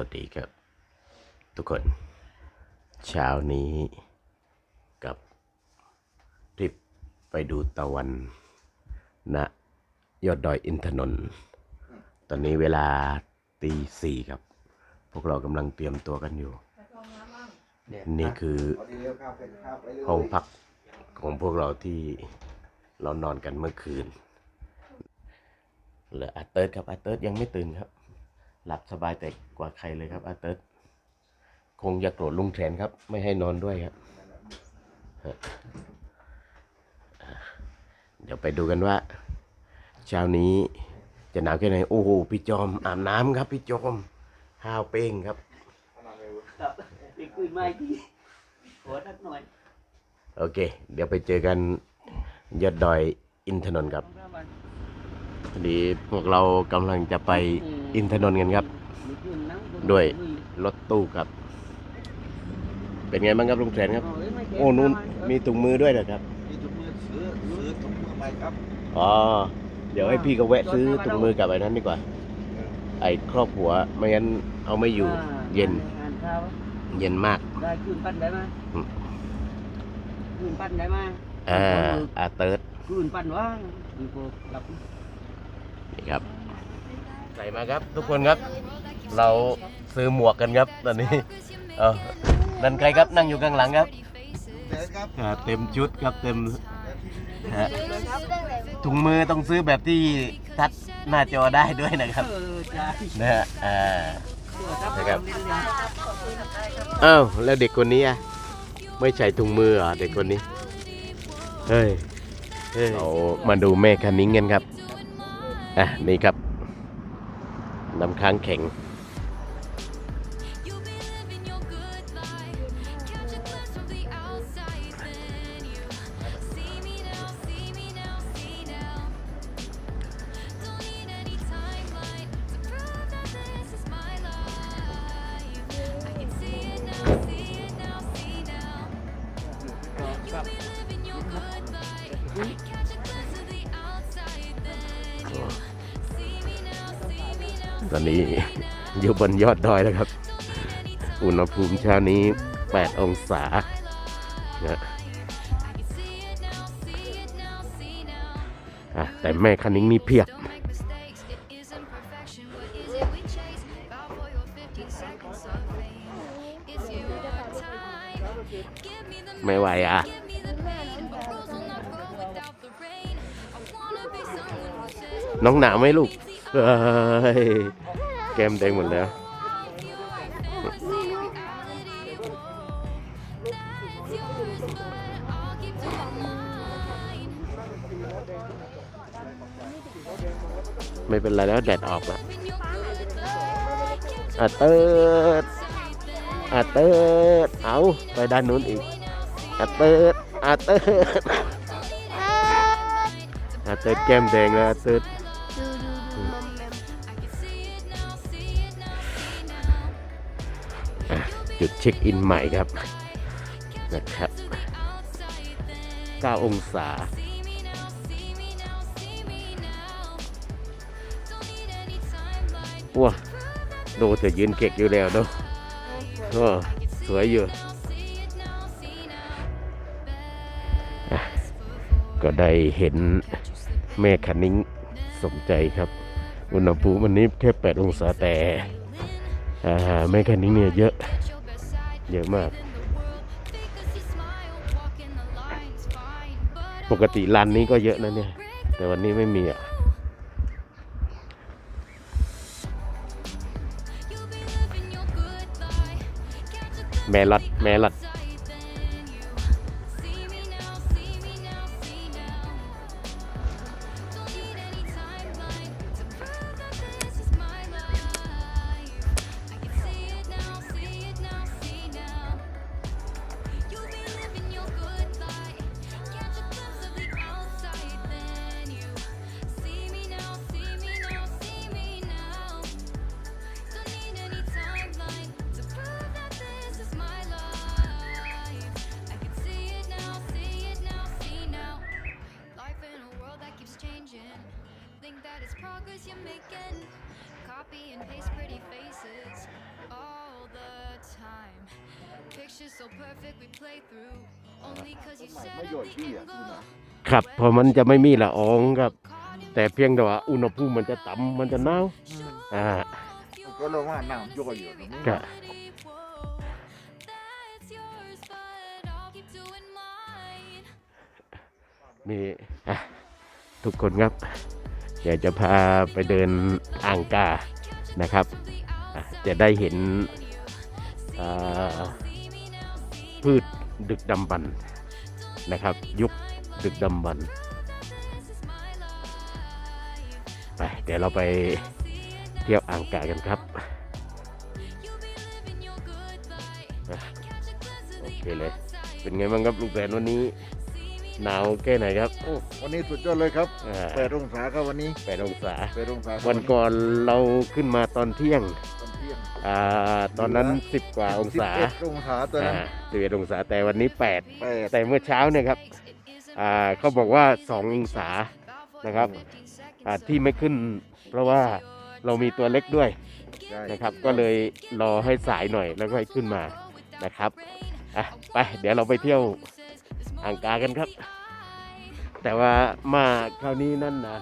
วัสดีครับ ทุกคน เช้านี้กับทริปไปดูตะวันณยอดดอยอินทนนท์ตอนนี้เวลาตีสี่ครับ พวกเรากำลังเตรียมตัวกันอยู่ นี่คือห้องพักของพวกเราที่เรานอนกันเมื่อคืนเหลืออาเติร์ดครับอาเติร์ดยังไม่ตื่นครับ หลับสบายแต่กว่าใครเลยครับอาเติร์ดคงจะโกรธลุงแทนครับ ไม่ให้นอนด้วยครับฮะอ่าเดี๋ยวไปดูกันว่าเช้านี้จะหนาวแค่ไหน โอ้โห พี่จอมอาบน้ำครับ พี่จอมห้าวเป้งครับครับไปคุยไม่ที่ขอทักหน่อย โอเค เดี๋ยวไปเจอกันยอดดอยอินทนนท์ครับพอดีพวกเรากำลังจะไป อินทนนท์กันครับ ด้วยรถตู้ครับ เป็นไงบ้างครับลุงแสนครับ โอ้นู้นมีถุงมือด้วยนะครับมีถุงมือซื้อซื้อถุงมือใหม่ครับอ๋อเดี๋ยวให้พี่ก็แวะซื้อถุงมือกับไอ้นั้นดีกว่า ไอ้ครอบหัวไม่งั้นเอาไม่อยู่เย็นอ่านข่าวเย็นมากได้คืนปั้นได้ไหมอืมคืนปั้นได้ไหมอ่าอาเติร์ดคืนปั้นว่างมีโกหลับนี่ครับ ใส่มาครับทุกคนครับ เราซื้อหมวกกันครับตอนนี้เออนั่นใครครับนั่งอยู่ข้างหลังครับเด็ดครับอ่าเต็มชุดครับเต็มฮะถุงมือต้องซื้อแบบที่ทัดหน้าจอได้ด้วยนะครับเออใช่นะฮะอ่าตัวครับนะครับเล่นเลยอ้าวแล้วเด็กคนนี้อะไม่ใส่ถุงมือเหรอเด็กคนนี้เฮ้ยเฮ้ยเรามาดูแม่คันนิ้งกันครับอะนี่ครับ น้ำค้างแข็ง ตอนนี้อยู่บนยอดดอยแล้วครับ อุณหภูมิเช้านี้ 8 องศานะแต่แม่คันนิ้งนี่เพียบ ไม่ไหวอะน้องหนาวไหมลูก เฮ้ยแก้มแดงหมดแล้ว ไม่เป็นไรแล้วแดดออกแล้วอาเติร์ดอาเติร์ดเอาไปด้านนู้นอีกอาเติร์ดอาเติร์ดอาเติร์ดแก้มแดงแล้วอาเติร์ด จุดเช็คอินใหม่ครับนะครับ 9 องศา ว้าดูเธอยืนเก็กอยู่แล้วเนาะสวยอยู่อะก็ได้เห็นแม่คันนิ้งสมใจครับ อุณหภูมิวันนี้แค่ 8 องศาแต่แม่คันนิ้งเนี่ยเยอะ เยอะมาก ปกติร้านนี้ก็เยอะนะเนี่ย แต่วันนี้ไม่มีอะแมลอดแมลอด It's progress you're making. Copy and paste pretty faces all the time. Pictures so perfect we play through. Only cause you set up the angle. ครับเพราะมันจะไม่มีละอองครับ แต่เพียงแต่ว่าอุณหภูมิมันจะต่ำมันจะหนาวอ่าก็ลงว่าน้ำย่อยอยู่ครับ มีอะทุกคนครับ อยากจะพาไปเดินอ่างกานะครับ จะได้เห็นพืชดึกดำบรรนะครับ ยุคดึกดำบรรไปเดี๋ยวเราไปเที่ยวอ่างกากันครับ โอเคเลย เป็นไงบ้างครับลูกแสนวันนี้ หนาวแค่ไหนครับโอ้วันนี้สุดยอดเลยครับอ่าแปดองศาครับวันนี้แปดองศา แปดองศาวันก่อนเราขึ้นมาตอนเที่ยงตอนเที่ยงอ่าตอนนั้นสิบกว่าองศาสิบเอ็ดองศาตอนนั้นสิบเอ็ดองศาแต่วันนี้แปดแปดแต่เมื่อเช้าเนี่ยครับอ่าเขาบอกว่าสององศานะครับอ่าที่ไม่ขึ้น เพราะว่าเรามีตัวเล็กด้วยใช่นะครับ ก็เลยรอให้สายหน่อยแล้วก็ให้ขึ้นมานะครับอะไปเดี๋ยวเราไปเที่ยว อ่างกากันครับ แต่ว่ามาคราวนี้นั่นนะ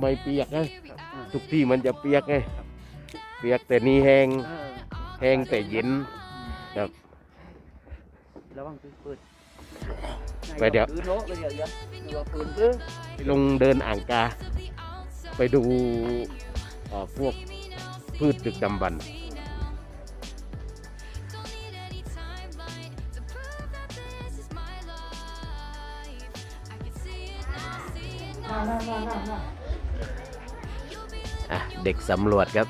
ไม่เปียกนะทุกที่มันจะเปียกไงเปียกแต่นี่แห้งแห้งแต่เย็นครับระวังปืนปืนไปเดี๋ยวปืนโน้ไปเดี๋ยวเดี๋ยวเดี๋ยวปืนปืนไปลงเดินอ่างกา ไปดูเอ่อพวกพืชดึกดำบรรพ์ อะ เด็กสำรวจครับ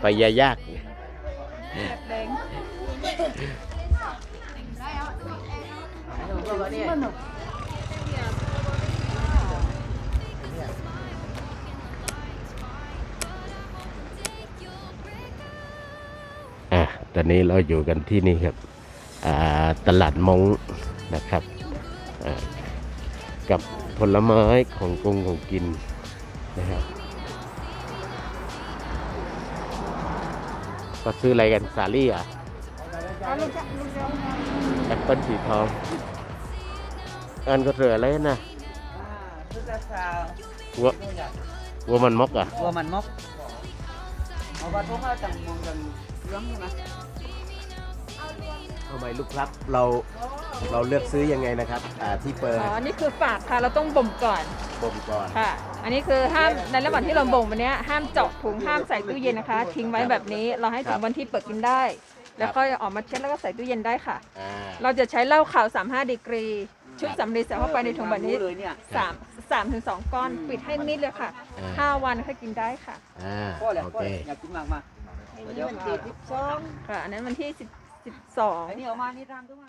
ไปยายาก อะตอนนี้เราอยู่กันที่นี่ครับอ่าตลาดมงนะครับอ่ากับผลไม้ของกงของกินนะครับก็ซื้ออะไรกันสาลี่อะแอปเปิ้ลสีทอง อันก็เสืออะไรนะปืนกระซาววัววัวมันมกอะตัวมันมกเอาว่าทุกข้าจังมองกันเรื่องใช่ไหมทำไมลูกครับเราเราเลือกซื้อยังไงนะครับอ่าที่เปิดอ๋อ นี่คือฝากค่ะ เราต้องบ่มก่อน บ่มก่อน ค่ะ อันนี้คือห้ามในระหว่างที่เราบ่มวันเนี้ยห้ามเจาะถุงห้ามใส่ตู้เย็นนะคะ ทิ้งไว้แบบนี้เราให้ถึงวันที่เปิดกินได้ แล้วก็ออกมาเช็ดแล้วก็ใส่ตู้เย็นได้ค่ะ อ่า เราจะใช้เหล้าขาว 35 ดีกรี ชุดสำลีใส่เข้าไปในถุงแบบนี้เลยเนี่ยสามสามถึงสองก้อนปิดให้มิดเลยค่ะอ่า ห้าวันค่อยกินได้ค่ะ อ่าพ่อแหละโอพ่อเค แหละอยากกินมากมาเดี๋ยวมาค่ะ อันนั้นวันที่สิบสิบสองไอ้นี่เอามานี่ตามตัวมา